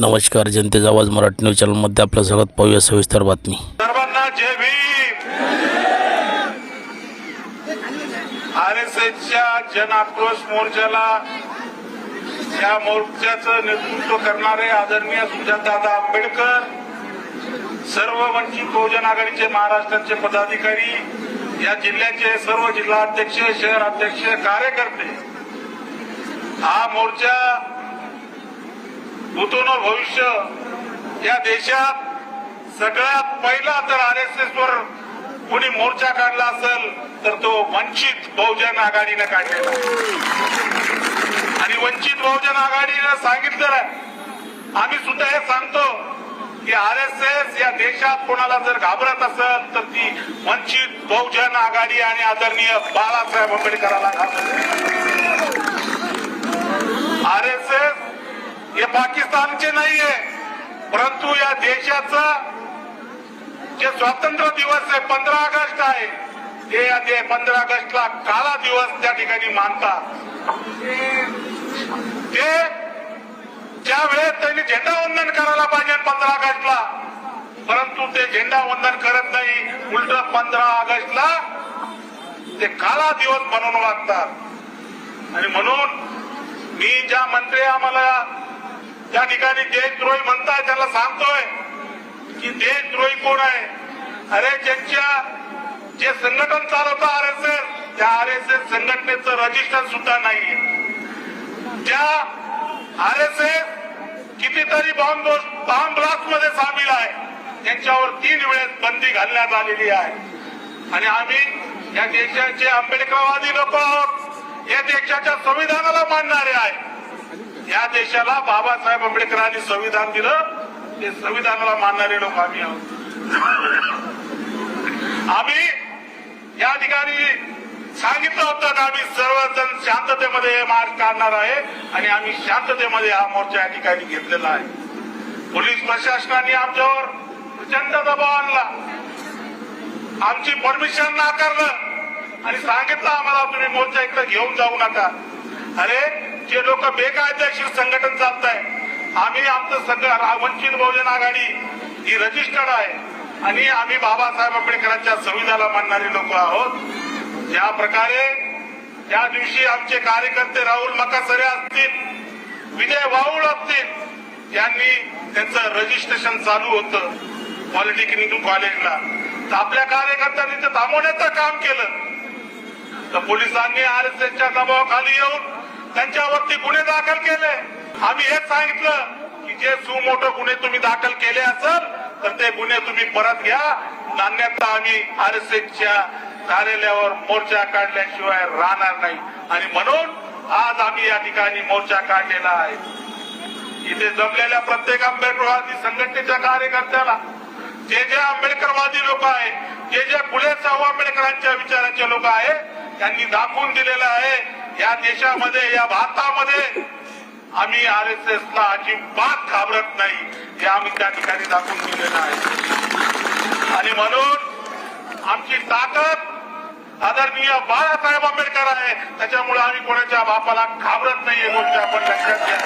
नमस्कार जनतेचा आवाज मराठी न्यूज चॅनलमध्ये आपलं स्वागत. पाहूया सविस्तर बातमी. सर्वांना जय भीम. आर एस एसच्या जन आक्रोश मोर्चाला या मोर्चाचं नेतृत्व करणारे आदरणीय सुजातदादा आंबेडकर सर्व वंचित बहुजन आघाडीचे महाराष्ट्राचे पदाधिकारी या जिल्ह्याचे सर्व जिल्हाध्यक्ष शहराध्यक्ष कार्यकर्ते हा मोर्चा भूतोनो भविष्य या देशात सगळ्यात पहिला जर आर एस एस वर कोणी मोर्चा काढला असेल तर तो वंचित बहुजन आघाडीनं काढलेला आणि वंचित बहुजन आघाडीनं सांगितलं आम्ही सुद्धा हे सांगतो की आर एस एस या देशात कोणाला जर घाबरत असेल तर ती वंचित बहुजन आघाडी आणि आदरणीय बाळासाहेब आंबेडकरांना घाबरत. आर एस एस हे पाकिस्तानचे नाहीये. परंतु या देशाचा जे स्वातंत्र्य दिवस आहे पंधरा ऑगस्ट आहे ते या ते पंधरा ऑगस्टला काळा दिवस त्या ठिकाणी मानतात. ते ज्या वेळेस त्यांनी झेंडा वंदन करायला पाहिजे पंधरा ऑगस्टला परंतु ते झेंडा वंदन करत नाही उलट पंधरा ऑगस्टला ते काळा दिवस म्हणून वागतात. आणि म्हणून मी ज्या मंत्री आम्हाला त्या ठिकाणी देशद्रोही म्हणताय त्याला सांगतोय की देशद्रोही कोण आहे? अरे ज्यांच्या जे संघटन चालवतं आर एस एस त्या आर एस एस संघटनेचं रजिस्टर सुद्धा नाही त्या आर एस एस कितीतरी बॉम्ब बॉम्ब ब्लास्टमध्ये सामील आहे. त्यांच्यावर तीन वेळेस बंदी घालण्यात आलेली आहे. आणि आम्ही या देशाचे आंबेडकरवादी लोक आहोत. या देशाच्या संविधानाला मानणारे आहे. या देशाला बाबासाहेब आंबेडकरांनी संविधान दिलं. ते संविधानाला मानणारे लोक आम्ही आहोत. आम्ही या ठिकाणी सांगितलं होतं की आम्ही सर्वजण शांततेमध्ये मार्च काढणार आहे आणि आम्ही शांततेमध्ये हा मोर्चा या ठिकाणी घेतलेला आहे. पोलीस प्रशासनाने आमच्यावर प्रचंड दबाव आणला. आमची परमिशन नाकारलं आणि सांगितलं आम्हाला तुम्ही मोर्चा इकडे घेऊन जाऊ नका. अरे जे लोक बेकायदेशीर संघटन चालत आहे आम्ही आमचं सगळं वंचित बहुजन आघाडी ही रजिस्टर्ड आहे. आणि आम्ही बाबासाहेब आंबेडकरांच्या संविधानाला मानणारे लोक आहोत. ज्या प्रकारे त्या दिवशी आमचे कार्यकर्ते राहुल मकासरे असतील विजय वाऊळ असतील यांनी त्यांचं रजिस्ट्रेशन चालू होतं पॉलिटेक्निक कॉलेजला. तर आपल्या कार्यकर्त्यांनी ते थांबवण्याचं काम केलं. तर पोलिसांनी आर एस एसच्या दबावाखाली येऊन त्यांच्यावरती गुन्हे दाखल केले. आम्ही हेच सांगितलं की जे सुमोठे गुन्हे तुम्ही दाखल केले असेल तर ते गुन्हे तुम्ही परत घ्या. नान्यता आम्ही आर एस एसच्या कार्यालयावर मोर्चा काढल्याशिवाय राहणार नाही. आणि म्हणून आज आम्ही या ठिकाणी मोर्चा काढलेला आहे. इथे जमलेल्या प्रत्येक आंबेडकरवादी संघटनेच्या कार्यकर्त्याला जे जे आंबेडकरवादी लोक आहेत जे जे खुले साहू आंबेडकरांच्या विचारांचे लोक आहेत त्यांनी दाखवून दिलेलं आहे या देशामध्ये या भारतामध्ये आम्ही आर एस एस ला अजिबात घाबरत नाही. हे आम्ही त्या ठिकाणी दाखवून दिलेलं आहे. आणि म्हणून आमची ताकद आदरणीय बाळासाहेब आंबेडकर आहे. त्याच्यामुळे आम्ही कोणाच्या बापाला घाबरत नाही ही गोष्ट आपण लक्षात घ्या.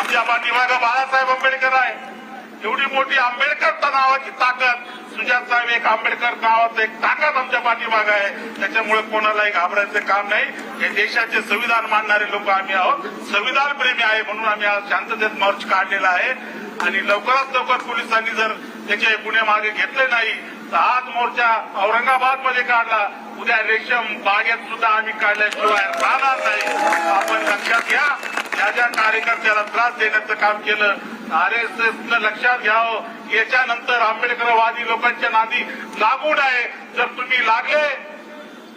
आमच्या पाठीमागं बाळासाहेब आंबेडकर आहे. एवढी मोठी आंबेडकर नावाची ताकद सुजात साहेब एक आंबेडकर नावाचं एक ताकद आमच्या पाठीमागं आहे. त्याच्यामुळे कोणालाही घाबरायचं काम नाही. हे देशाचे संविधान मानणारे लोक आम्ही आहोत. संविधान प्रेमी आहे म्हणून आम्ही आज शांततेत मार्च काढलेला आहे. आणि लवकरात लवकर पोलिसांनी जर त्याचे गुन्हे मागे घेतले नाही आज मोर्चा औरंगाबादमध्ये काढला. उद्या रेशम बागेत सुद्धा आम्ही काढल्याशिवाय राहणार नाही. आपण लक्षात घ्या. ज्या ज्या कार्यकर्त्याला त्रास देण्याचं काम केलं आर एस एसनं लक्षात घ्यावं. याच्यानंतर आंबेडकरवादी लोकांच्या नादी लागू नये जर तुम्ही लागले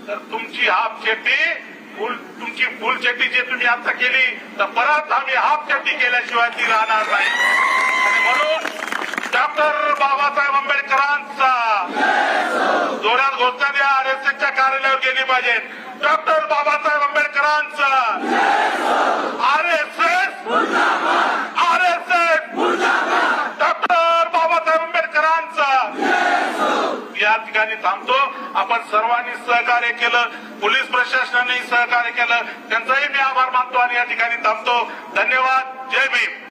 तर तुमची हाफ शेती फुल तुमची फुल शेती जे तुम्ही आता केली तर परत आम्ही हाफ शेती केल्याशिवाय ती राहणार नाही. आणि म्हणून डॉक्टर बाबासाहेब आंबेडकरांचा जोरात घोषणा द्या आर एस एसच्या कार्यालयावर गेली पाहिजे. डॉक्टर बाबासाहेब आंबेडकरांचा. R S S R S S doctor Babasaheb आंबेडकरांचा. या ठिकाणी थांबतो. आपण सर्वांनी सहकार्य केलं. पोलीस प्रशासनाने सहकार्य केलं. त्यांचाही मी आभार मानतो आणि या ठिकाणी थांबतो. धन्यवाद. जय भीम.